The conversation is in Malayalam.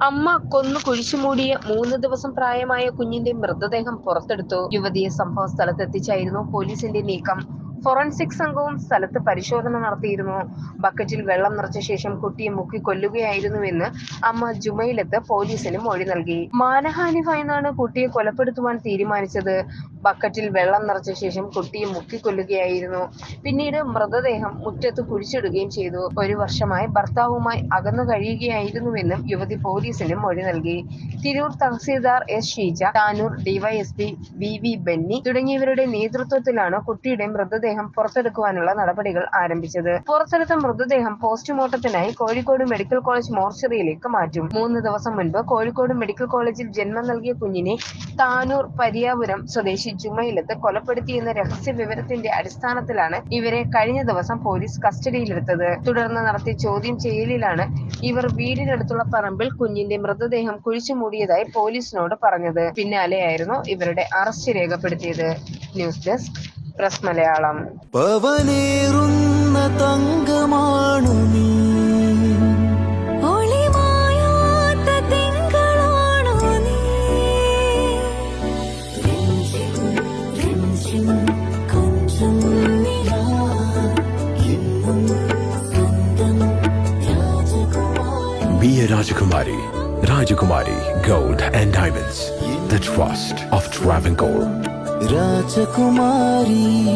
അമ്മ കൊന്നു കുഴിച്ചുമൂടിയ മൂന്ന് ദിവസം പ്രായമായ കുഞ്ഞിന്റെ മൃതദേഹം പുറത്തെടുത്തു. യുവതിയെ സംഭവ സ്ഥലത്തെത്തിച്ചായിരുന്നു പോലീസിന്റെ നീക്കം. ഫോറൻസിക് സംഘവും സ്ഥലത്ത് പരിശോധന നടത്തിയിരുന്നു. ബക്കറ്റിൽ വെള്ളം നിറച്ച ശേഷം കുട്ടിയെ മുക്കി കൊല്ലുകയായിരുന്നുവെന്ന് അമ്മ ജുമയിലെത്ത് പോലീസിന് മൊഴി നൽകി. മാനഹാനി ഭയന്നാണ് കുട്ടിയെ കൊലപ്പെടുത്തുവാൻ തീരുമാനിച്ചത്. ബക്കറ്റിൽ വെള്ളം നിറച്ച ശേഷം കുട്ടിയെ മുക്കി കൊല്ലുകയായിരുന്നു. പിന്നീട് മൃതദേഹം മുറ്റത്ത് കുഴിച്ചിടുകയും ചെയ്തു. ഒരു വർഷമായി ഭർത്താവുമായി അകന്നു കഴിയുകയായിരുന്നുവെന്നും യുവതി പോലീസിന് മൊഴി നൽകി. Tirur tahsildar S Sheeja Tanur DYSP V V Benny തുടങ്ങിയവരുടെ നേതൃത്വത്തിലാണ് കുട്ടിയുടെ മൃതദേഹം പുറത്തെടുക്കുവാനുള്ള നടപടികൾ ആരംഭിച്ചത്. പുറത്തെടുത്ത മൃതദേഹം പോസ്റ്റ്മോർട്ടത്തിനായി കോഴിക്കോട് മെഡിക്കൽ കോളേജ് മോർച്ചറിയിലേക്ക് മാറ്റും. മൂന്ന് ദിവസം മുൻപ് കോഴിക്കോട് മെഡിക്കൽ കോളേജിൽ ജന്മം നൽകിയ കുഞ്ഞിനെ താനൂർ പരിയാപുരം സ്വദേശി ജുമയിലത്ത് കൊലപ്പെടുത്തിയെന്ന രഹസ്യ വിവരത്തിന്റെ അടിസ്ഥാനത്തിലാണ് ഇവരെ കഴിഞ്ഞ ദിവസം പോലീസ് കസ്റ്റഡിയിലെടുത്തത്. തുടർന്ന് നടത്തിയ ചോദ്യം ചെയ്യലിലാണ് ഇവർ വീടിനടുത്തുള്ള പറമ്പിൽ കുഞ്ഞിന്റെ മൃതദേഹം കുഴിച്ചു മൂടിയതായി പോലീസിനോട് പറഞ്ഞത്. പിന്നാലെയായിരുന്നു ഇവരുടെ അറസ്റ്റ് രേഖപ്പെടുത്തിയത്. ന്യൂസ് ഡെസ്ക് പ്രസ് മലയാളം പവനേറുന്ന തങ്കമാണു നീ ഒളിമായാത്ത തിങ്കളാണോ നീ രഞ്ജിം രഞ്ജിം കൊഞ്ചും നിലാ എന്നും സ്വന്തം രാജകുമാരി Be a Rajakumari. Rajakumari Gold and Diamonds. The trust of Travancore. Rajakumari.